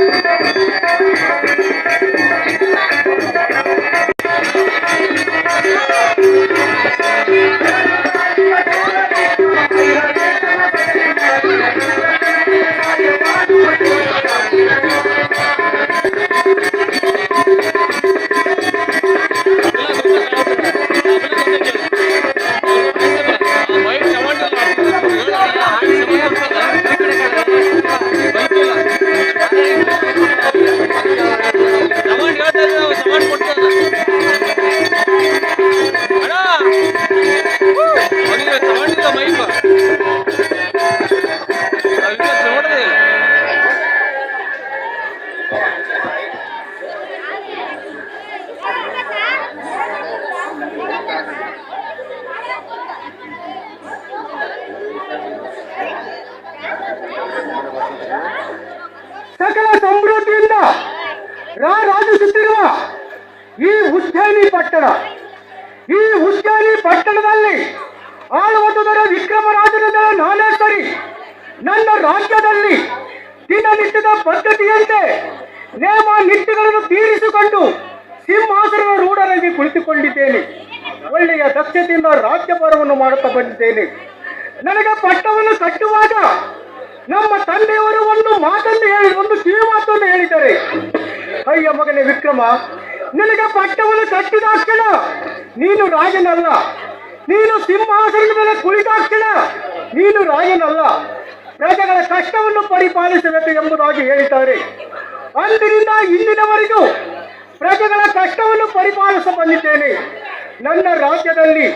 Thank you. ಸಮೃದ್ಧಿಯಿಂದ. ರಾಜಿಸುತ್ತಿರುವ ಈ ಉಜ್ಜಯಿನಿ ಪಟ್ಟಣ, ಈ ಉಜ್ಜಯಿನಿ ಪಟ್ಟಣದಲ್ಲಿ ಆಳುವುದರ ವಿಕ್ರಮರಾಜನ ನಾನೇ ನನ್ನ ರಾಜ್ಯದಲ್ಲಿ ದಿನನಿತ್ಯದ ಪದ್ಧತಿಯಂತೆ ನೇಮ ನಿತ್ಯಗಳನ್ನು ತೀರಿಸಿಕೊಂಡು ಸಿಂಹಾಸನದ ರೂಢರಾಗಿ ಕುಳಿತುಕೊಂಡಿದ್ದೇನೆ. ಒಳ್ಳೆಯ ದಕ್ಷತೆಯಿಂದ ರಾಜ್ಯಭಾರವನ್ನು ಮಾಡುತ್ತಾ ಬಂದಿದ್ದೇನೆ. ನನಗೆ ಪಟ್ಟವನ್ನು ಕಟ್ಟುವಾಗ ನಮ್ಮ ತಂದೆಯವರು ಒಂದು ಮಾತನ್ನು ಹೇಳಿ, ಒಂದು ಕಿವಿ ಮಾತನ್ನು ಹೇಳಿದ್ದಾರೆ. ಅಯ್ಯ ಮಗನೇ ವಿಕ್ರಮ, ನಿನಗೆ ಪಟ್ಟವನ್ನು ಕಟ್ಟಿದಾಕ್ಷಣ ನೀನು ರಾಜನಲ್ಲ. ನೀನು ಸಿಂಹಾಸನದ ಮೇಲೆ ಕುಳಿತಾಕ್ಷಣ ನೀನು ರಾಜನಲ್ಲ. ಪ್ರಜೆಗಳ ಕಷ್ಟವನ್ನು ಪರಿಪಾಲಿಸಬೇಕು ಎಂಬುದಾಗಿ ಹೇಳಿದ್ದಾರೆ. ಅಂದಿನಿಂದ ಇಂದಿನವರೆಗೂ ಪ್ರಜೆಗಳ ಕಷ್ಟವನ್ನು ಪರಿಪಾಲಿಸ ಬಂದಿದ್ದೇನೆ. ನನ್ನ ರಾಜ್ಯದಲ್ಲಿ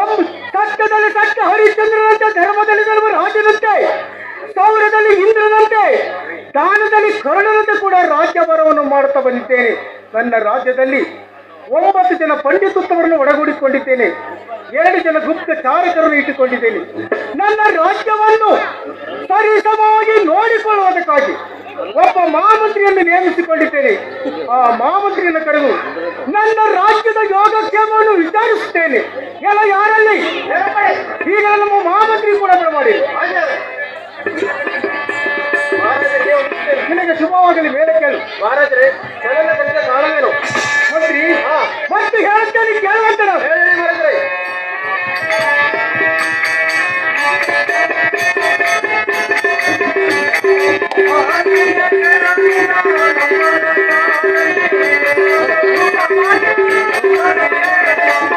ಒಂದು ಸತ್ಯದಲ್ಲಿ ಸತ್ಯ ಹರಿಶ್ಚಂದ್ರನಂತೆ ಧರ್ಮದಲ್ಲಿ ಸೌರದಲ್ಲಿ ಇಂದ್ರನಂತೆ, ದಾನದಲ್ಲಿ ಕರುಣನಂತೆ ಕೂಡ ರಾಜ್ಯಭಾರವನ್ನು ಮಾಡುತ್ತಾ ಬಂದಿದ್ದೇನೆ. ನನ್ನ ರಾಜ್ಯದಲ್ಲಿ ಒಂಬತ್ತು ಜನ ಪಂಡಿತತ್ವವನ್ನು ಒಳಗೂಡಿಕೊಂಡಿದ್ದೇನೆ ಎರಡು ಜನ ಗುಪ್ತ ಚಾರಕರನ್ನು ಇಟ್ಟುಕೊಂಡಿದ್ದೇನೆ. ನನ್ನ ರಾಜ್ಯವನ್ನು ಸರಿಸಮವಾಗಿ ನೋಡಿಕೊಳ್ಳುವುದಕ್ಕಾಗಿ ಒಬ್ಬ ಮಹಾಮಂತ್ರಿಯನ್ನು ನೇಮಿಸಿಕೊಂಡಿದ್ದೇನೆ. ಆ ಮಹಾಮಂತ್ರಿಯನ್ನು ಕರೆದು ನನ್ನ ರಾಜ್ಯದ ಯೋಗಕ್ಷೇಮವನ್ನು ವಿಚಾರಿಸುತ್ತೇನೆ. ಎಲ್ಲ ಯಾರಲ್ಲಿ? ಈಗ ನಮ್ಮ ಮಹಾಮಂತ್ರಿ ಕೂಡ ಬರಮಾಡಿ ನಿನಗೆ ಶುಭವಾಗಲಿ ಮೇಲೆ ಕೇಳು ಮಹಾರಾಜರೇ ಚಲನ ಕಲಿತ ಕಾರಣವೇನು ಮಂತ್ರಿ ಮತ್ತು ಹೇಳುತ್ತೇನೆ ಕೇಳುವಂತ ಹೇಳಿ ಮಹಾರಾಜರೇ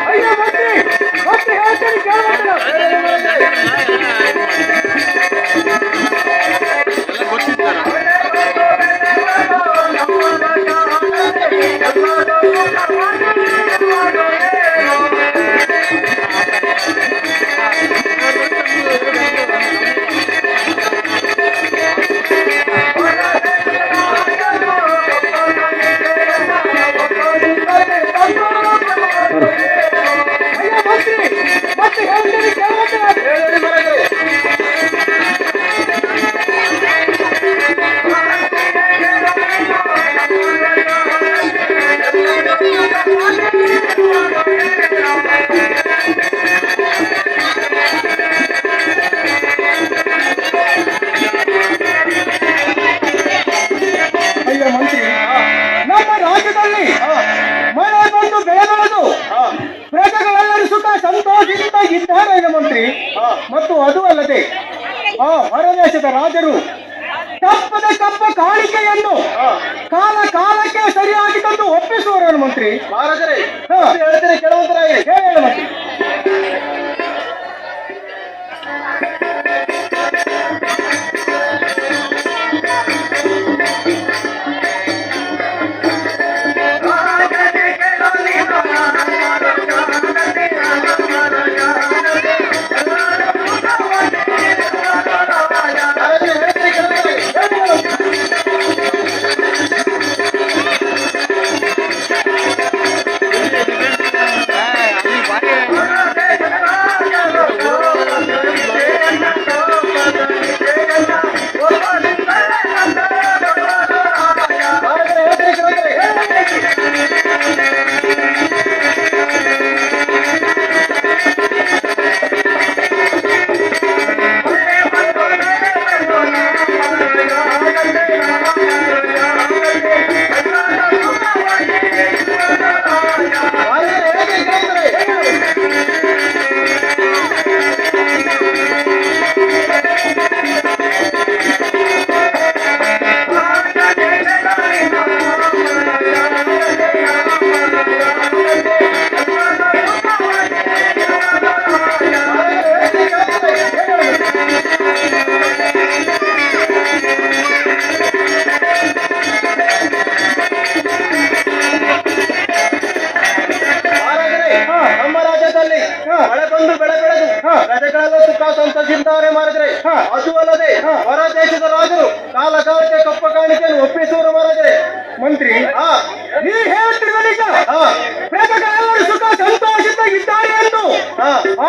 ಅಯ್ಯೋ ಮಂತ್ರಿ ಮತ್ತು ಹೇಳ್ತೇನೆ ಕೇಳುವಂತ ಅಯ್ಯೋ ಮತ್ತೆ ಹೇಳ್ತೇನೆ ಕೇಳುವಂತ ಹೇಳಿ ಸಂತೋಷದಿಂದ ಇದ್ದಾರೆ ಮಂತ್ರಿ. ಮತ್ತು ಅದು ಅಲ್ಲದೆ ಆ ಹೊರದೇಶದ ರಾಜರು ಕಪ್ಪದ ಕಪ್ಪ ಕಾಣಿಕೆಯನ್ನು ಕಾಲ ಕಾಲಕ್ಕೆ ಸರಿಯಾಗಿ ತಂದು ಒಪ್ಪಿಸುವರು ಮಂತ್ರಿ. ಮಹಾರಾಜರೇ ಹಾ. ಹೇಳ್ತೀನಿ ಕೇಳುವಂತರಾಗಿ. ಹೇಳಿ ಮಂತ್ರಿ.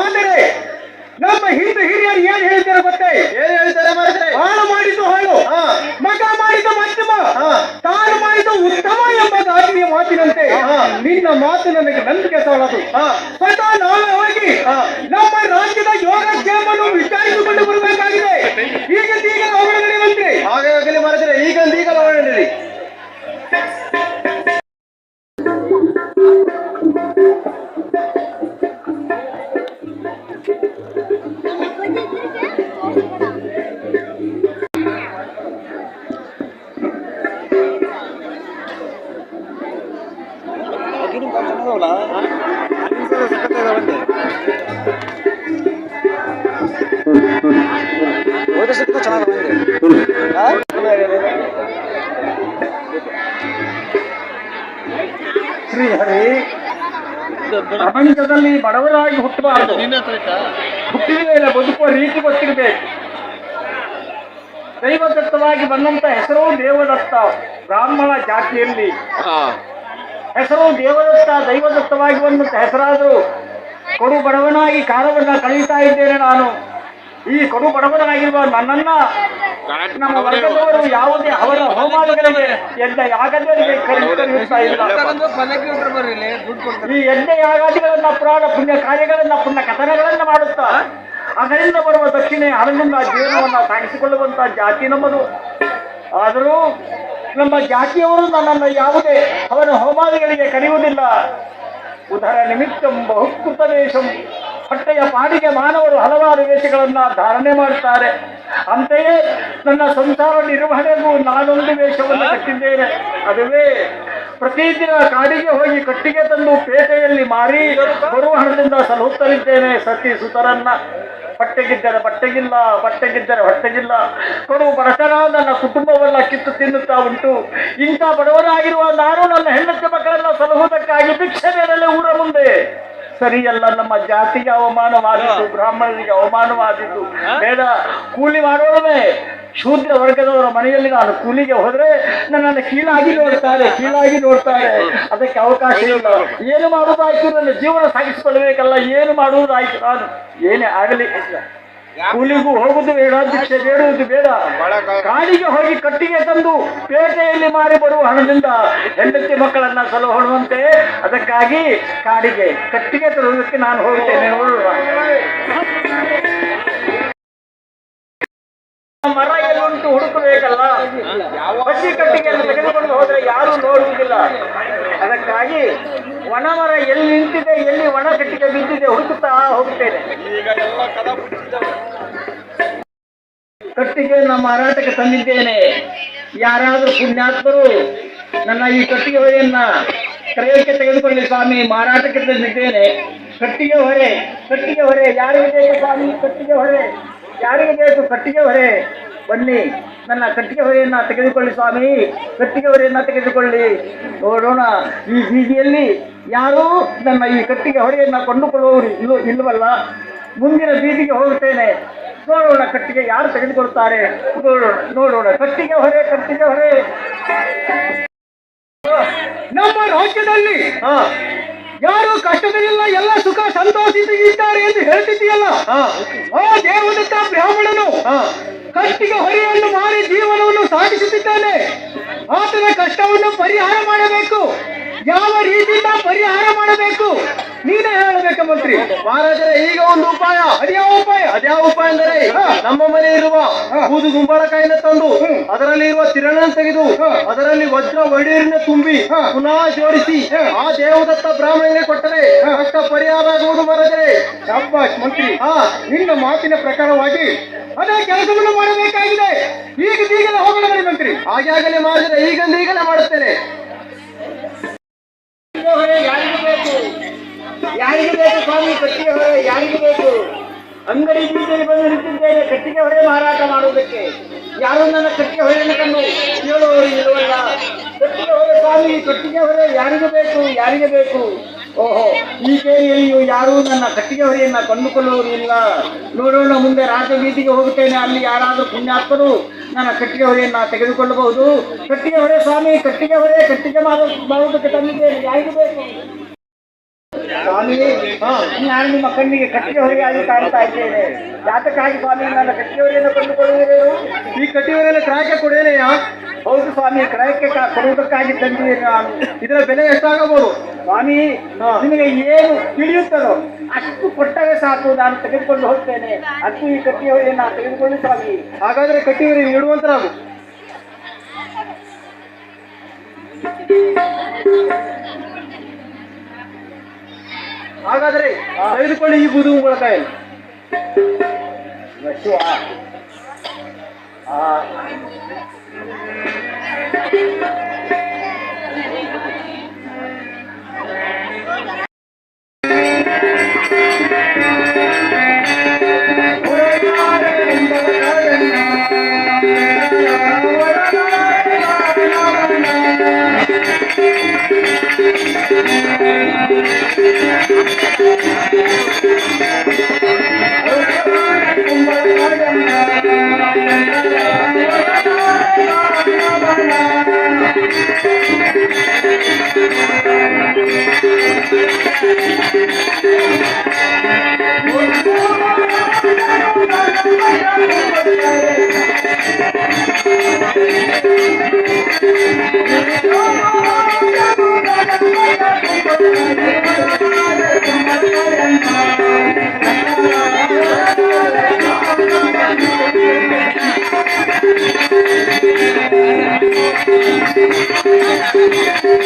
ಹಾ ನಮ್ಮ ಹಿಂದೂ ಹಿರಿಯರು ಏನ್ ಹೇಳ್ತಾರೆ ಗೊತ್ತೇ? ಏನ್ ಹೇಳ್ತಾರೆ ಮಹಾರಾಜರೇ ಹಾಳು ಮಾಡಿದ್ದು ಹಾಳು. ಹಾ. ಮಗ ಮಾಡಿದ ಮಧ್ಯಮ. ಹಾ. ತಾನು ಮಾಡಿದ ಉತ್ತಮ ಎಂಬ ಗಾದಿಯ ಮಾತಿನಂತೆ. ಹಾ. ನಿನ್ನ ಮಾತು ನನಗೆ ನಂಬಿಕೆ ಸಾಲದು ಹಾ. ಸ್ವತಃ ನಾವೇ ಹೋಗಿ ಹಾ. ನಮ್ಮ ರಾಜ್ಯದ ಯೋಗಕ್ಷೇಮವನ್ನು ವಿಚಾರಿಸಿಕೊಂಡು ಬರಬೇಕಾಗಿದೆ. ಈಗ ಈಗ ಹೊರಗಡೆ ಮಂತ್ರಿ. ಹಾಗೆ ಮಾಡಿದ್ರೆ ಮಹಾರಾಜರೇ ಈಗ ಈಗಲೂ ಶ್ರೀಹರಿ ಪ್ರಪಂಚದಲ್ಲಿ ಬಡವರಾಗಿ ಹುಟ್ಟಬಾರದು. ಹುಟ್ಟಿದ ಮೇಲೆ ಬದುಕುವ ರೀತಿ ಗೊತ್ತಿರಬೇಕು ದೈವದತ್ತವಾಗಿ ಬಂದಂತ ಹೆಸರು ದೇವದತ್ತ ಬ್ರಾಹ್ಮಣ ಜಾತಿಯಲ್ಲಿ. ಹೆಸರು ದೇವದತ್ತ ದೈವದತ್ತವಾಗಿ ಬಂದಂತ ಹೆಸರಾದರೂ ಕೊಡು ಬಡವನಾಗಿ ಕಾಲವನ್ನ ಕಳೀತಾ ಇದ್ದೇನೆ ನಾನು. ಈ ಕಡು ಬಡವನಾಗಿರುವ ನನ್ನನ್ನ ನಮ್ಮ ವರ್ಗದವರು ಯಾವುದೇ ಅವರ ಹೋಮಾದಿಗಳಿಗೆ ಯಜ್ಞ ಯಾಗದವರಿಗೆ ಕರೆಯುತ್ತಾ ಇಲ್ಲ. ಈ ಯಜ್ಞ ಯಾಗಾದಿಗಳನ್ನ ಪುರಾಣ ಪುಣ್ಯ ಕಾರ್ಯಗಳನ್ನ ಪುಣ್ಯ ಕಥನಗಳನ್ನ ಮಾಡುತ್ತಾ ಅದರಿಂದ ಬರುವ ದಕ್ಷಿಣೆ ಹಣದಿಂದ ಜೀವನವನ್ನ ಸಾಗಿಸಿಕೊಳ್ಳುವಂತ ಜಾತಿ ನಮ್ಮದು. ಆದರೂ ನಮ್ಮ ಜಾತಿಯವರು ನನ್ನನ್ನು ಯಾವುದೇ ಅವರ ಹೋಮಾದಿಗಳಿಗೆ ಕರೆಯುವುದಿಲ್ಲ. ಉದರ ನಿಮಿತ್ತಂ ಬಹುಕೃತ ವೇಷಂ ಹೊಟ್ಟೆಯ ಪಾಡಿಗೆ ಮಾನವರು ಹಲವಾರು ವೇಷಗಳನ್ನ ಧಾರಣೆ ಮಾಡುತ್ತಾರೆ. ಅಂತೆಯೇ ನನ್ನ ಸಂಸಾರ ನಿರ್ವಹಣೆಗೂ ನಾನೊಂದು ವೇಷವನ್ನು ಕಟ್ಟಿದ್ದೇನೆ. ಅದುವೇ ಪ್ರತಿದಿನ ಕಾಡಿಗೆ ಹೋಗಿ ಕಟ್ಟಿಗೆ ತಂದು ಪೇಟೆಯಲ್ಲಿ ಮಾರಿ ಬರುವ ಹಣದಿಂದ ಸಲಹುತ್ತಲಿದ್ದೇನೆ ಸತಿ ಸುತರನ್ನ. ಹೊಟ್ಟೆಗಿದ್ದರೆ ಬಟ್ಟೆಗಿಲ್ಲ ಬಟ್ಟೆಗಿದ್ದರೆ ಹೊಟ್ಟೆಗಿಲ್ಲ ಕೊಡು ಬಡತನ ನನ್ನ ಕುಟುಂಬವನ್ನ ಕಿತ್ತು ತಿನ್ನುತ್ತಾ ಉಂಟು. ಇಂಥ ಬಡವರಾಗಿರುವ ನಾನು ನನ್ನ ಹೆಂಡತಿ ಮಕ್ಕಳನ್ನ ಸಲಹುವುದಕ್ಕಾಗಿ ಭಿಕ್ಷೆ ಮೇಲೆ ಊರ ಮುಂದೆ. ಸರಿಯಲ್ಲ ನಮ್ಮ ಜಾತಿಗೆ ಅವಮಾನವಾದಿತ್ತು ಬ್ರಾಹ್ಮಣರಿಗೆ ಅವಮಾನವಾದಿತು ಬೇಡ ಕೂಲಿ ಮಾಡೋಣವೇ ಶೂದ್ರ ವರ್ಗದವರ ಮನೆಯಲ್ಲಿ ನಾನು ಕೂಲಿಗೆ ಹೋದ್ರೆ ನನ್ನನ್ನು ಕೀಳಾಗಿ ನೋಡ್ತಾರೆ ಕೀಳಾಗಿ ನೋಡ್ತಾರೆ. ಅದಕ್ಕೆ ಅವಕಾಶ ಇಲ್ಲ. ಏನು ಮಾಡುವುದಾಯ್ತು? ನನ್ನ ಜೀವನ ಸಾಗಿಸಿಕೊಳ್ಳಬೇಕಲ್ಲ. ಏನು ಮಾಡುವುದಾಯ್ತು? ನಾನು ಏನೇ ಆಗಲಿ. ಕೂಲಿಗೂ ಹೋಗುದು ಬೇಡ ಭಿಕ್ಷೆ ಬೇಡುವುದು ಬೇಡ. ಕಾಡಿಗೆ ಹೋಗಿ ಕಟ್ಟಿಗೆ ತಂದು ಪೇಟೆಯಲ್ಲಿ ಮಾರಿ ಬರುವ ಹಣದಿಂದ ಹೆಂಡತಿ ಮಕ್ಕಳನ್ನ ಸಲಹುವಂತೆ ಅದಕ್ಕಾಗಿ ಕಾಡಿಗೆ ಕಟ್ಟಿಗೆ ತರುವುದಕ್ಕೆ ನಾನು ಹೋಗ್ತೇನೆ ನೋಡುವ. ಮರ ಎಲ್ಲುಂಟು ಹುಡುಕಬೇಕಲ್ಲ? ಹಸಿ ಕಟ್ಟಿಗೆಯನ್ನು ತೆಗೆದುಕೊಂಡು ಹೋದ್ರೆ ಯಾರು ನೋಡುವುದಿಲ್ಲ. ಅದಕ್ಕಾಗಿ ಒಣ ಮರ ಎಲ್ಲಿ ನಿಂತಿದೆ, ಎಲ್ಲಿ ಒಣ ಕಟ್ಟಿಗೆ ಬಿದ್ದಿದೆ ಹುಡುಕುತ್ತಾ ಹೋಗ್ತೇನೆ ನಮ್ಮ ಮಾರಾಟಕ್ಕೆ ತಂದಿದ್ದೇನೆ. ಯಾರಾದರೂ ಪುಣ್ಯಾತ್ಮರು ನನ್ನ ಈ ಕಟ್ಟಿಗೆ ಹೊರೆಯನ್ನ ಕ್ರಯಕ್ಕೆ ತೆಗೆದುಕೊಳ್ಳಿ ಸ್ವಾಮಿ, ಮಾರಾಟಕ್ಕೆ ತಂದಿದ್ದೇನೆ. ಕಟ್ಟಿಗೆ ಹೊರೆ ಕಟ್ಟಿಗೆ ಹೊರೆ, ಯಾರಿಗೆ ಬೇಕು ಸ್ವಾಮಿ, ಕಟ್ಟಿಗೆ ಹೊರೆ, ಯಾರಿಗೆ ಬೇಕು ಕಟ್ಟಿಗೆ ಹೊರೆ? ಬನ್ನಿ, ನನ್ನ ಕಟ್ಟಿಗೆ ಹೊರೆಯನ್ನ ತೆಗೆದುಕೊಳ್ಳಿ ಸ್ವಾಮಿ, ಕಟ್ಟಿಗೆ ಹೊರೆಯನ್ನ ತೆಗೆದುಕೊಳ್ಳಿ. ನೋಡೋಣ, ಈ ಬೀದಿಯಲ್ಲಿ ಯಾರೂ ನನ್ನ ಈ ಕಟ್ಟಿಗೆ ಹೊರೆಯನ್ನ ಕೊಂಡುಕೊಳ್ಳುವವರು ಇಲ್ಲ ಇಲ್ವಲ್ಲ? ಮುಂದಿನ ಬೀದಿಗೆ ಹೋಗುತ್ತೇನೆ. ನೋಡೋಣ ಕಟ್ಟಿಗೆ ಯಾರು ತೆಗೆದುಕೊಳ್ತಾರೆ ನೋಡೋಣ ನೋಡೋಣ. ಕಟ್ಟಿಗೆ ಹೊರೆ ಕಟ್ಟಿಗೆ ಹೊರೆ. ನಮ್ಮ ರಾಜ್ಯದಲ್ಲಿ ಹಾ. ಯಾರು ಕಷ್ಟದಲ್ಲಿಲ್ಲ ಎಲ್ಲ ಸುಖ ಸಂತೋಷದಿಂದ ಇದ್ದಾರೆ ಎಂದು ಹೇಳ್ತಿದ್ದೀಯಲ್ಲ? ಆ ದೇವದತ್ತ ಬ್ರಾಹ್ಮಣನು ಕಟ್ಟಿಗೆ ಹೊರೆಯನ್ನು ಮಾರಿ ಜೀವನವನ್ನು ಸಾಗಿಸುತ್ತಿದ್ದಾನೆ. ಆತನ ಕಷ್ಟವನ್ನು ಪರಿಹಾರ ಮಾಡಬೇಕು. ಯಾವ ರೀತಿಯಿಂದ ಪರಿಹಾರ ಮಾಡಬೇಕು? ನೀನೇ ಹೇಳಬೇಕು ಮಂತ್ರಿ ಮಹಾರಾಜರ ಈಗ ಒಂದು ಉಪಾಯ ಅದ್ಯಾವ ಉಪಾಯ ಅದ್ಯಾವ ಉಪಾಯ ಅಂದರೆ. ನಮ್ಮ ಮನೆ ಇರುವ ಕೂದು ಬೂದು ಗುಂಬಳಕಾಯಿನ ತಂದು ಹ್ಮ್. ಅದರಲ್ಲಿ ಇರುವ ತಿರಣ ತೆಗೆದು. ಅದರಲ್ಲಿ ವಜ್ರ ವಡೀರಿನ ತುಂಬಿ ಹಾ. ಪುನಃ ಜೋಡಿಸಿ ಹಾ. ಆ ದೇವದತ್ತ ಬ್ರಾಹ್ಮಣನಿಗೆ ಕೊಟ್ಟರೆ ಹಾ. ಕಷ್ಟ ಪರಿಹಾರ ಆಗುವುದು ಮಹಾರಾಜರೇ ಶಾಬಾಷ್ ಮಂತ್ರಿ ಹಾ ನಿನ್ನ ಮಾತಿನ ಪ್ರಕಾರವಾಗಿ ಅದೇ ಕೆಲಸವನ್ನು ಮಾಡಬೇಕಾಗಿದೆ ಈಗ ಈಗಲೇ ಹೋಗೋಣ ಬನ್ನಿ ಮಂತ್ರಿ ಹಾಗೆ ಆಗಲಿ ಈಗ ಈಗಂದು ಈಗಲೇ ಮಾಡುತ್ತೇನೆ ಯಾರಿಗೂ ಬೇಕು ಯಾರಿಗೆ ಬೇಕು ಸ್ವಾಮಿ, ಕಟ್ಟಿಗೆ ಹೊರೆ, ಯಾರಿಗೆ ಬೇಕು. ಅಂಗಡಿ ಬೀದಿಯಲ್ಲಿ ಬಂದು ನಿಂತಿದ್ದೇನೆ, ಕಟ್ಟಿಗೆ ಹೊರೆ ಮಾರಾಟ ಮಾಡುವುದಕ್ಕೆ. ಯಾರು ನನ್ನ ಕಟ್ಟಿಗೆ ಹೊರೆಯನ್ನು ಕಂಡು ಕೇಳುವವರು ಇಲ್ಲವಲ್ಲ ಕಟ್ಟಿಗೆ ಹೊರೆ ಸ್ವಾಮಿ, ಕಟ್ಟಿಗೆ ಹೊರೆ ಯಾರಿಗೆ ಬೇಕು ಯಾರಿಗೆ ಬೇಕು? ಓಹೋ, ಈ ಕೇರಿಯಲ್ಲಿಯೂ ಯಾರೂ ನನ್ನ ಕಟ್ಟಿಗೆ ಹೊರೆಯನ್ನ ಕಂಡುಕೊಳ್ಳುವರು ಇಲ್ಲ ನೋಡೋಣ, ಮುಂದೆ ರಾಜ ಬೀದಿಗೆ ಹೋಗುತ್ತೇನೆ, ಅಲ್ಲಿ ಯಾರಾದರೂ ಪುಣ್ಯಾತ್ಮರು ನನ್ನ ಕಟ್ಟಿಗೆ ಹೊರೆಯನ್ನ ತೆಗೆದುಕೊಳ್ಳಬಹುದು. ಕಟ್ಟಿಗೆ ಹೊರೆ ಸ್ವಾಮಿ, ಕಟ್ಟಿಗೆ ಹೊರೆ, ಕಟ್ಟಿಗೆ ಮಾಡ ಮಾಡುವುದಕ್ಕೆ ತಂದಿದ್ದೇನೆ, ಯಾರಿಗೂ ಬೇಕು? ಸ್ವಾಮಿ ನಾನು ನಿಮ್ಮ ಕಣ್ಣಿಗೆ ಕಟ್ಟಿಗೆ ಆಗಿ ಕಾಣ್ತಾ ಇದ್ದೇನೆ. ಯಾತಕ್ಕಾಗಿ ಸ್ವಾಮಿ ನನ್ನ ಕಟ್ಟಿಗೆ ಹೊರೆಯನ್ನು ಕಂಡುಕೊಳ್ಳುವುದೇನು ಈ ಕಟ್ಟಿಯವರೆಲ್ಲ ಕ್ರಾಯಕ್ಕೆ ಕೊಡೇನೆಯ ಹೌದು ಸ್ವಾಮಿ ಕ್ರಯಕ್ಕೆ ಕೊಡುವುದಕ್ಕಾಗಿ ತಂದಿದ್ದೇನೆ ನಾನು. ಇದರ ಬೆಲೆ ಎಷ್ಟಾಗಬಹುದು? ಸ್ವಾಮಿ. ನಿಮಗೆ ಏನು ತಿಳಿಯುತ್ತದೋ ಅಷ್ಟು ಕೊಟ್ಟರೆ ಸಾಕು ನಾನು ತೆಗೆದುಕೊಂಡು ಹೋಗ್ತೇನೆ. ಅಷ್ಟು ಈ ಕಟ್ಟಿಯವರೆಯನ್ನು ನಾನು ತೆಗೆದುಕೊಳ್ಳಿ ಸ್ವಾಮಿ ಹಾಗಾದ್ರೆ ಕಟ್ಟಿವರೆ ನೀಡುವಂತರಾಗು ಹಾಗಾದ್ರೆ ತೆಗೆದುಕೊಳ್ಳಿ ಈ ಬೂದು ಕುಂಬಳಕಾಯಲ್ಲಿ ಶಿವ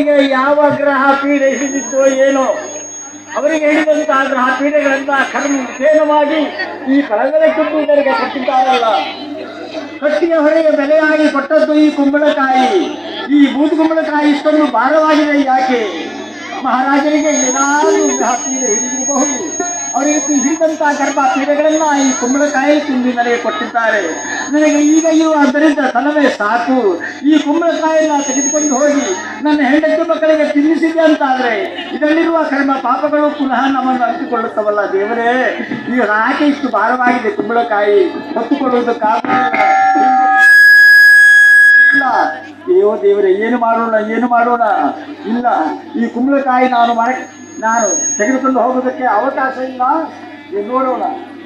ಮಹಾರಾಜರಿಗೆ ಯಾವ ಗ್ರಹ ಪೀಡೆ ಹಿಡಿದಿತ್ತೋ ಏನೋ, ಅವರಿಗೆ ಹಿಡಿದಂತಹ ಗ್ರಹ ಪೀಡೆಗಳನ್ನ ಕರ್ಮ ವಿಧೇಯವಾಗಿ ಈ ಕಳಗಲೆ ತುಂಬಿದರಿಗೆ ಕೊಟ್ಟಿದ್ದಾರಲ್ಲ. ಕಟ್ಟಿಯ ಹೊರೆಯ ಬೆಲೆಯಾಗಿ ಕೊಟ್ಟದ್ದು ಈ ಕುಂಬಳಕಾಯಿ. ಈ ಬೂದು ಕುಂಬಳಕಾಯಿ ಇಷ್ಟೊಂದು ಭಾರವಾಗಿದೆ ಯಾಕೆ? ಮಹಾರಾಜರಿಗೆ ಏನಾದರೂ ಗ್ರಹ ಪೀಡೆ ಹಿಡಿದಿರಬಹುದು. ಅವರಿಗೆ ಹಿಡಿದಂತಹ ಗರ್ಭ ಪೀಡೆಗಳನ್ನ ಈ ಕುಂಬಳಕಾಯಿ ತುಂಬಿ ನನಗೆ ಕೊಟ್ಟಿದ್ದಾರೆ. ನನಗೆ ಈಗ ಇರುವ ಅದರಿಂದ ತನವೇ ಸಾಕು. ಈ ಕುಂಬಳಕಾಯಿನ ತೆಗೆದುಕೊಂಡು ಹೋಗಿ ನನ್ನ ಹೆಂಡತಿ ಮಕ್ಕಳಿಗೆ ತಿನ್ನಿಸಿದೆ ಅಂತಾದ್ರೆ, ಇದರಲ್ಲಿರುವ ಕರ್ಮ ಪಾಪಗಳು ಪುನಃ ನಮ್ಮನ್ನು ಅಂಟಿಕೊಳ್ಳುತ್ತವಲ್ಲ ದೇವರೇ. ಈಗ ರಾಕೆ ಇಷ್ಟು ಭಾರವಾಗಿದೆ ಕುಂಬಳಕಾಯಿ ಇಲ್ಲ. ದೇವ ದೇವರೇ, ಏನು ಮಾಡೋಣ ಏನು ಮಾಡೋಣ? ಇಲ್ಲ. ಈ ಕುಂಬಳಕಾಯಿ ನಾನು ಮರ ನಾನು ತೆಗೆದುಕೊಂಡು ಹೋಗೋದಕ್ಕೆ ಅವಕಾಶ ಇಲ್ಲ. ಇದು ನೋಡೋಣ.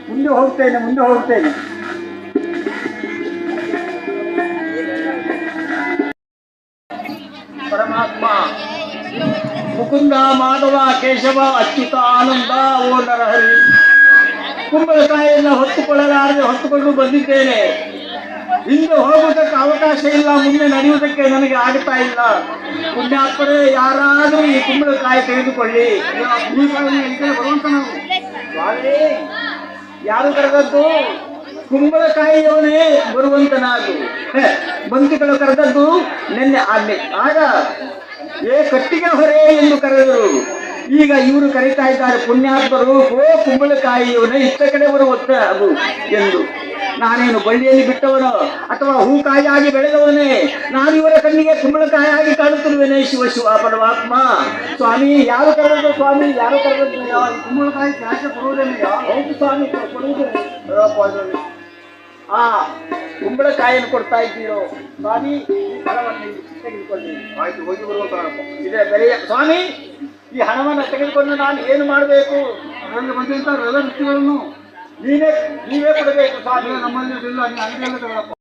ಮುಂದೆ ಹೋಗ್ತೇನೆ ಮುಂದೆ ಹೋಗ್ತೇನೆ. ಪರಮಾತ್ಮ, ಮುಕುಂದ ಮಾಧವ ಕೇಶವ ಅಚ್ಯುತ ಆನಂದ ಓ ನರಹರಿ. ಕುಂಬಳಕಾಯಿಯನ್ನು ಹೊತ್ತುಕೊಳ್ಳಲಾರದೆ ಹೊತ್ತುಕೊಂಡು ಬಂದಿದ್ದೇನೆ. ಹಿಂದೆ ಹೋಗುವುದಕ್ಕೆ ಅವಕಾಶ ಇಲ್ಲ, ಮುಂದೆ ನಡೆಯುವುದಕ್ಕೆ ನನಗೆ ಆಗ್ತಾ ಇಲ್ಲ. ಪುಣ್ಯಾತ್ಮರೇ, ಯಾರಾದರೂ ಈ ಕುಂಬಳಕಾಯಿ ತೆಗೆದುಕೊಳ್ಳಿ. ಯಾರು ಕರೆದದ್ದು? ಕುಂಬಳಕಾಯಿಯವನೇ ಬರುವಂತನಾಗು. ಬಂತುಗಳು ಕರೆದದ್ದು ನಿನ್ನೆ ಆಜ್ಞೆ ಆಗ ಏ ಕಟ್ಟಿಗೆ ಹೊರೆ ಎಂದು ಕರೆದರು. ಈಗ ಇವರು ಕರೀತಾ ಇದ್ದಾರೆ, ಪುಣ್ಯಾತ್ಮರು, ಓ ಕುಂಬಳಕಾಯಿಯವನೇ ಇಷ್ಟ ಕಡೆ ಬರುವಂತ ಅದು ಎಂದು. ನಾನೇನು ಬಳ್ಳಿಯಲ್ಲಿ ಬಿಟ್ಟವನು ಅಥವಾ ಹೂಕಾಯಿಯಾಗಿ ಬೆಳೆದವನೇ? ನಾನು ಇವರ ಕಣ್ಣಿಗೆ ಕುಂಬಳಕಾಯಿಯಾಗಿ ಕಾಣುತ್ತಿರುವೆನೇ ಶಿವ ಶಿವ ಪರಮಾತ್ಮ. ಸ್ವಾಮಿ ಯಾರು ಕರೆದದ್ದು ಸ್ವಾಮಿ? ಯಾರು ಕರೆದದ್ದು ಈ ಕುಂಬಳಕಾಯಿ ಜಾಸ್ತಿ ಕೊಡುವುದಿಲ್ಲ ಹೌದು ಸ್ವಾಮಿ ಕೊಡುವುದು. ಆ ಕುಂಬಳಕಾಯಿಯನ್ನು ಕೊಡ್ತಾ ಇದ್ದೀರೋ? ಸ್ವಾಮಿ ಈ ತೆಗೆದುಕೊಳ್ಳಿ. ಆಯ್ತು ಹೋಗಿ ಬರುವಂತ ಇದೇ ಬೆಲೆಯ ಸ್ವಾಮಿ ಈ ಹಣವನ್ನು ತೆಗೆದುಕೊಂಡು ನಾನು ಏನು ಮಾಡಬೇಕು? ಅದರಲ್ಲಿ ಬಂದಂತ ರವೆ ನೀವೇ ನೀವೇ ಕೊಡಬೇಕು ಸಾಧ್ಯ ನಮ್ಮಲ್ಲಿ ಇಲ್ಲ ನೀನು ಅಂಗಡಿಯಲ್ಲಿ ತಗೊಳಪ್ಪ.